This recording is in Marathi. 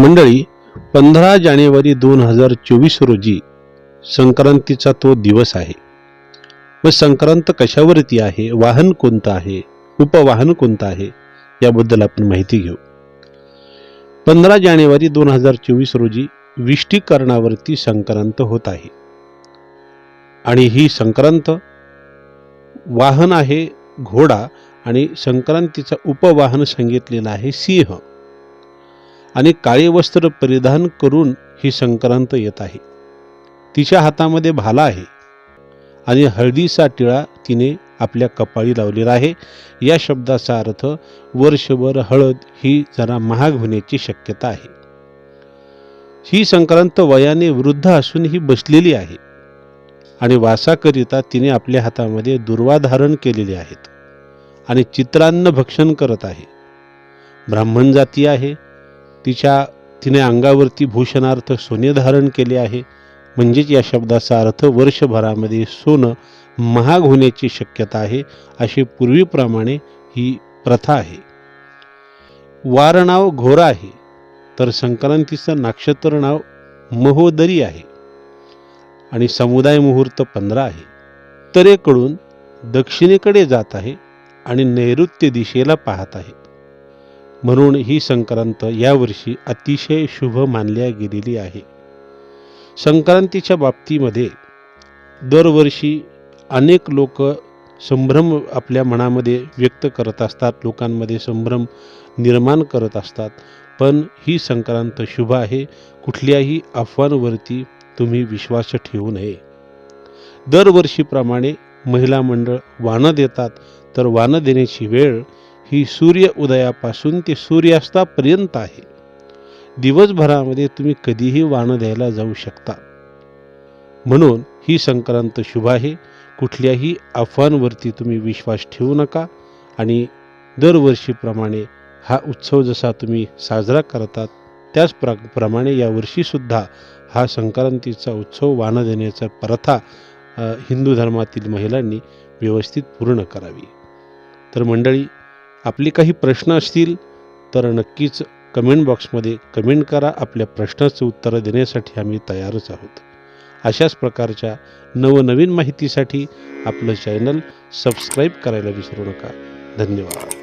मंडळी पंधरा जानेवारी दोन हजार चोवीस रोजी संक्रांतीचा तो दिवस आहे. व संक्रांत कशावरती आहे? वाहन कोणतं आहे? उपवाहन कोणतं आहे? याबद्दल आपण माहिती घेऊ. पंधरा जानेवारी दोन हजार चोवीस रोजी विष्टीकरणावरती संक्रांत होत आहे. आणि ही संक्रांत वाहन आहे घोडा आणि संक्रांतीचा उपवाहन सांगितलेलं आहे सिंह. आणि काळे वस्त्र परिधान करून ही संक्रांत येत आहे. तिच्या हातामध्ये भाला आहे आणि हळदीचा टिळा तिने आपल्या कपाळी लावलेला आहे. या शब्दाचा अर्थ वर्षभर हळद ही जरा महाग होण्याची शक्यता आहे. ही संक्रांत वयाने वृद्ध असून ही बसलेली आहे आणि वासाकरिता तिने आपल्या हातामध्ये दुर्वा धारण केलेले आहेत आणि चित्रान्न भक्षण करत आहे. ब्राह्मण जाती आहे तिच्या तिने अंगावरती भूषणार्थ सोने धारण केले आहे. म्हणजेच या शब्दाचा अर्थ वर्षभरामध्ये सोनं महाग होण्याची शक्यता आहे अशी पूर्वीप्रमाणे ही प्रथा आहे. वार नाव घोरा आहे तर संक्रांतीचं नक्षत्र नाव महोदरी आहे. आणि समुदाय मुहूर्त पंधरा आहे. उत्तरेकडून दक्षिणेकडे जात आहे आणि नैऋत्य दिशेला पाहत आहे. म्हणून ही संक्रांत यावर्षी अतिशय शुभ मानल्या गेलेली आहे. संक्रांतीच्या बाबतीमध्ये दरवर्षी अनेक लोक संभ्रम आपल्या मनामध्ये व्यक्त करत असतात लोकांमध्ये संभ्रम निर्माण करत असतात. पण ही संक्रांत शुभ आहे कुठल्याही अफवांवरती तुम्ही विश्वास ठेवू नये. दरवर्षीप्रमाणे महिला मंडळ वाणं देतात तर वाणं देण्याची वेळ ही सूर्य उदयापासून ते सूर्यास्तापर्यंत आहे. दिवसभरामध्ये तुम्ही कधीही वाण द्यायला जाऊ शकता. म्हणून ही संक्रांत शुभ आहे. कुठल्याही अफवांवरती तुम्ही विश्वास ठेवू नका आणि दरवर्षीप्रमाणे हा उत्सव जसा तुम्ही साजरा करतात त्याच प्र प्रमाणे यावर्षीसुद्धा हा संक्रांतीचा उत्सव वाण देण्याचा प्रथा हिंदू धर्मातील महिलांनी व्यवस्थित पूर्ण करावी. तर मंडळी आपले काही प्रश्न असतील तर नक्कीच कमेंट बॉक्समध्ये कमेंट करा. आपल्या प्रश्नाचं उत्तर देण्यासाठी आम्ही तयारच आहोत. अशाच प्रकारच्या नवनवीन माहितीसाठी आपलं चॅनल सबस्क्राईब करायला विसरू नका. धन्यवाद.